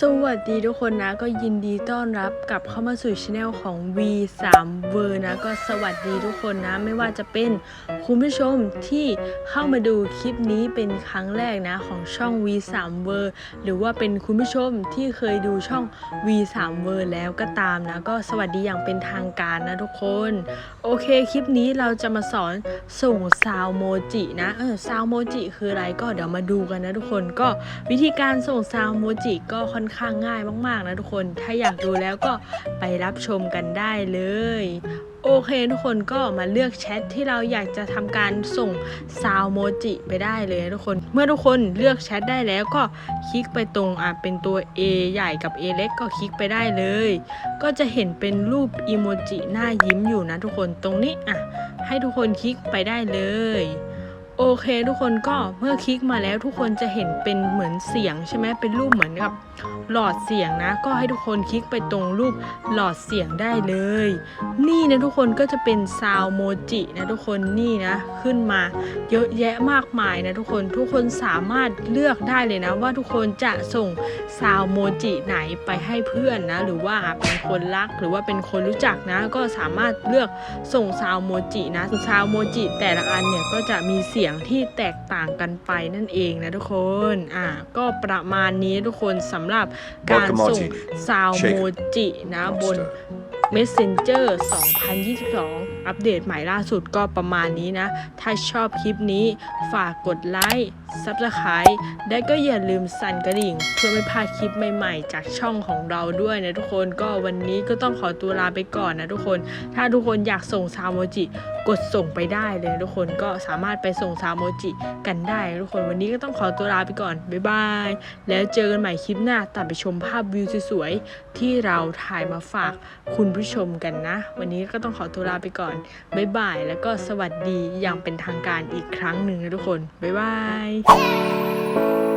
สวัสดีทุกคนนะก็ยินดีต้อนรับกลับเข้ามาสู่ช anel ของ V3 เวอร์นะก็สวัสดีทุกคนนะ ไม่ว่าจะเป็นคุณผู้ชมที่เข้ามาดูคลิปนี้เป็นครั้งแรกนะของช่อง V3 เวอร์หรือว่าเป็นคุณผู้ชมที่เคยดูช่อง V3 เวอร์แล้วก็ตามนะก็สวัสดีอย่างเป็นทางการนะทุกคน โอเคคลิปนี้เราจะมาสอนส่งซาวโมจินะเออซาวโมจิคืออะไรก็เดี๋ยวมาดูกันนะทุกคนก็วิธีการส่งซาวโมจิก็็ค่อนข้างง่ายมาก ๆ นะทุกคน ถ้าอยากดูแล้วก็ไปรับชมกันได้เลย โอเคทุกคนก็มาเลือกแชทที่เราอยากจะทำการส่งซาวโมจิไปได้เลยทุกคน เมื่อทุกคนเลือกแชทได้แล้วก็คลิกไปตรงอะเป็นตัว A ใหญ่กับ A เล็กก็คลิกไปได้เลย ก็จะเห็นเป็นรูปอีโมจิหน้ายิ้มอยู่นะทุกคนตรงนี้อะให้ทุกคนคลิกไปได้เลย โอเคทุกคนก็เมื่อคลิกมาแล้วทุกคนจะเห็นเป็นเหมือนเสียงใช่ไหมเป็นรูปเหมือนกับหลอดเสียงนะ ก็ให้ทุกคนคลิกไปตรงรูปหลอดเสียงได้เลย นี่นะทุกคนก็จะเป็นซาวโมจินะทุกคนนี่นะ ขึ้นมาเยอะแยะมากมายนะทุกคนทุกคนสามารถเลือกได้เลยนะ ว่าทุกคนจะส่งซาวโมจิไหนไปให้เพื่อนนะ หรือว่าเป็นคนรักหรือว่าเป็นคนรู้จักนะ ก็สามารถเลือกส่งซาวโมจินะซาวโมจิแต่ละอันเนี่ยก็จะมีเสียงที่แตกต่างกันไปนั่นเองนะทุกคน อ่า ก็ประมาณนี้ทุกคนสำหรับการส่งซาวโมจินะบน Messenger 2022 อัปเดตใหม่ล่าสุดก็ประมาณนี้นะ ถ้าชอบคลิปนี้ฝากกดไลค์ Subscribe และก็อย่าลืมสั่นกระดิ่ง เพื่อไม่พลาดคลิปใหม่ๆ จากช่องของเราด้วยนะทุกคนก็วันนี้ก็ต้องขอตัวลาไปก่อนนะทุกคน ถ้าทุกคนอยากส่งซาวโมจิ กดส่งไปได้เลยนะทุกคนก็สามารถไปส่งซาวโมจิกันได้ทุกคนวันนี้ก็ต้องขอตัวลาไปก่อน บ๊ายบาย แล้วเจอกันใหม่คลิปหน้าตัดไปชมภาพวิวสวยๆ ที่เราถ่ายมาฝากคุณผู้ชมกันนะ วันนี้ก็ต้องขอตัวลาไปก่อน บ๊ายบาย แล้วก็สวัสดีอย่างเป็นทางการอีกครั้งหนึ่งนะทุกคน บ๊ายบาย